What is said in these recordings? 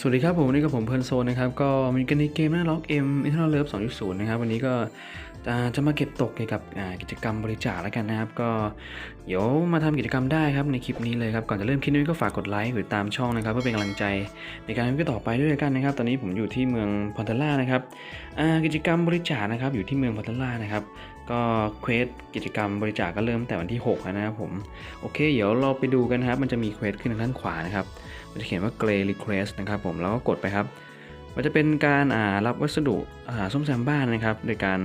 สวัสดีครับผมวันนี่กับผมเพลิร์นโซนนะครับ ก็มีกันในเกมหน้าล็อกเอ็มอินเทอร์เน็ตเลิฟ2.0นะครับ วันนี้ก็จะมาเก็บตกเกี่ยวกับกิจกรรมบริจาคแล้วกันนะครับ ก็เดี๋ยวมาทำกิจกรรมได้ครับในคลิปนี้เลยครับ ก่อนจะเริ่มคลิปนี้ก็ฝากกดไลค์หรือตามช่องนะครับ เพื่อเป็นกำลังใจในการทำคลิปต่อไปด้วยกันนะครับ ตอนนี้ผมอยู่ที่เมืองพอนเทล่านะครับกิจกรรมบริจาคนะครับอยู่ที่เมืองพอนเทล่านะครับ ก็เควสกิจกรรมบริจาคก็เริ่มแต่วันที่6นะครับผม โอเค เดี๋ยวเราไปดูกันนะครับ มันจะมีเควสขึ้นทางด้านขวานะครับ มันจะเขียนว่า Gray Request นะครับผม แล้วก็กดไปครับ มันจะเป็นการอ่ารับวัสดุอ่าส้มแซมบ้านนะครับ โดยการ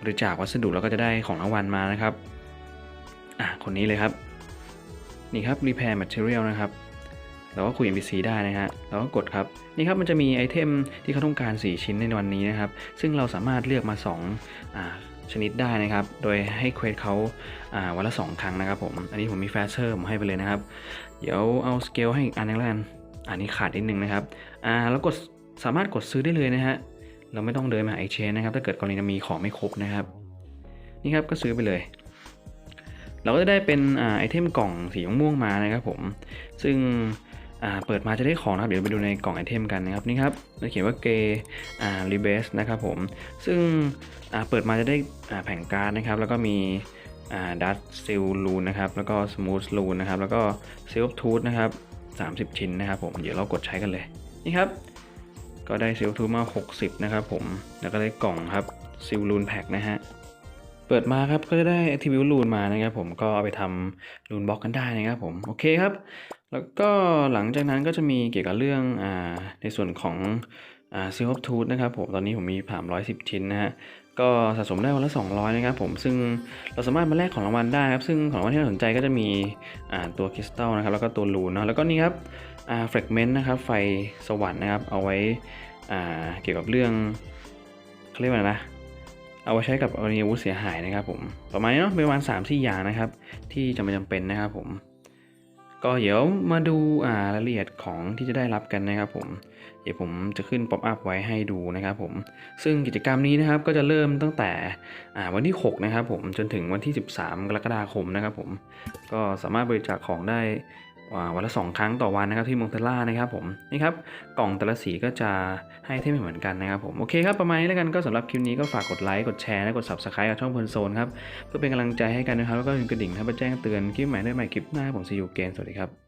บริจาควัสดุแล้วก็จะได้ของรางวัลมานะครับ อะคนนี้เลยครับ นี่ครับ Repair Material นะครับเราก็คุย NPC ได้นะฮะเราก็กดครับ นี่ครับมันจะมีไอเทมที่เขาต้องการ 4 ชิ้นในวันนี้นะครับ ซึ่งเราสามารถเลือกมา2อ่า ชนิดได้นะครับ โดยให้เควสเขาาวันละ 2 ครั้งนะครับผม อันนี้ผมมีแฟชเชอร์ผมให้ไปเลยนะครับ เดี๋ยวเอาสเกลให้อีกอันนึงแล้วกัน อันนี้ขาดนิดนึงนะครับ อ่า แล้วกดสามารถกดซื้อได้เลยนะฮะ เราไม่ต้องเดินมาไอเชนนะครับ ถ้าเกิดกรณีมีของไม่ครบนะครับ นี่ครับก็ซื้อไปเลย เราก็จะได้เป็นอไอเทมกล่องสีม่วงมานะครับผม ซึ่ง อ่าเปิดมาจะได้ของนะครับ เดี๋ยวไปดูในกล่องไอเทมกันนะครับนี่ครับเราเขียนว่าเกอ่ารีเบสนะครับผม ซึ่งอ่าเปิดมาจะได้อ่าแผงการ์ดนะครับ แล้วก็มีอ่าดัตซิลลูนนะครับ แล้วก็สมูทลูนนะครับ แล้วก็ซิลทูธนะครับ 30 ชิ้นนะครับผม เดี๋ยวเรากดใช้กันเลย นี่ครับ ก็ได้ซิลทูธมา 60 นะครับผม แล้วก็ได้กล่องครับซิลลูนแพ็กนะฮะ เปิดมาครับก็จะได้ attribute rune มานะครับผมก็เอาไปทำ rune block กันได้นะครับผมโอเคครับ แล้วก็หลังจากนั้นก็จะมีเกี่ยวกับเรื่องอ่าในส่วนของอ่า seal of tooth นะครับผมตอนนี้ผมมีผ่าม110ชิ้นนะฮะก็สะสมได้วันละ 200 นะครับผมซึ่งเราสามารถมาแลกของรางวัลได้ครับซึ่งของรางวัลที่น่าสนใจก็จะมีอ่าตัวคริสตัลนะครับแล้วก็ตัวรูนเนาะแล้วก็นี่ครับอ่า fragment นะครับไฟสวรรค์นะครับเอาไว้อ่าเกี่ยวกับเรื่องเขาเรียกว่าไรนะ เอาไว้ใช้กับกรณีอาวุธเสียหายนะครับผมประมาณนี้เนาะเป็นประมาณ3ามสี่อย่างนะครับ ที่จำเป็นจำเป็นนะครับผม ก็เดี๋ยวมาดูอ่ารายละเอียดของที่จะได้รับกันนะครับผม เดี๋ยวผมจะขึ้นป๊อปอัพไว้ให้ดูนะครับผม ซึ่งกิจกรรมนี้นะครับก็จะเริ่มตั้งแต่วันที่ 6 นะครับผมจนถึงวันที่ 13 กรกฎาคมนะครับผม ก็สามารถบริจาคของได้ วันละ 2 ครั้งต่อวันนะครับที่มงเทล่านะครับผมนี่ครับกล่องแต่ละสีก็จะให้เทมไม่เหมือนกันนะครับผมโอเคครับประมาณนี้แล้วกันก็สำหรับคลิปนี้ก็ฝากกดไลค์กดแชร์และกด subscribe กับช่องเพลินโซนครับเพื่อเป็นกำลังใจให้กันนะครับแล้วก็ถึงกระดิ่งให้เพื่อแจ้งเตือนคลิปใหม่ได้ใหม่คลิปหน้าผมซีอูเกนสวัสดีครับ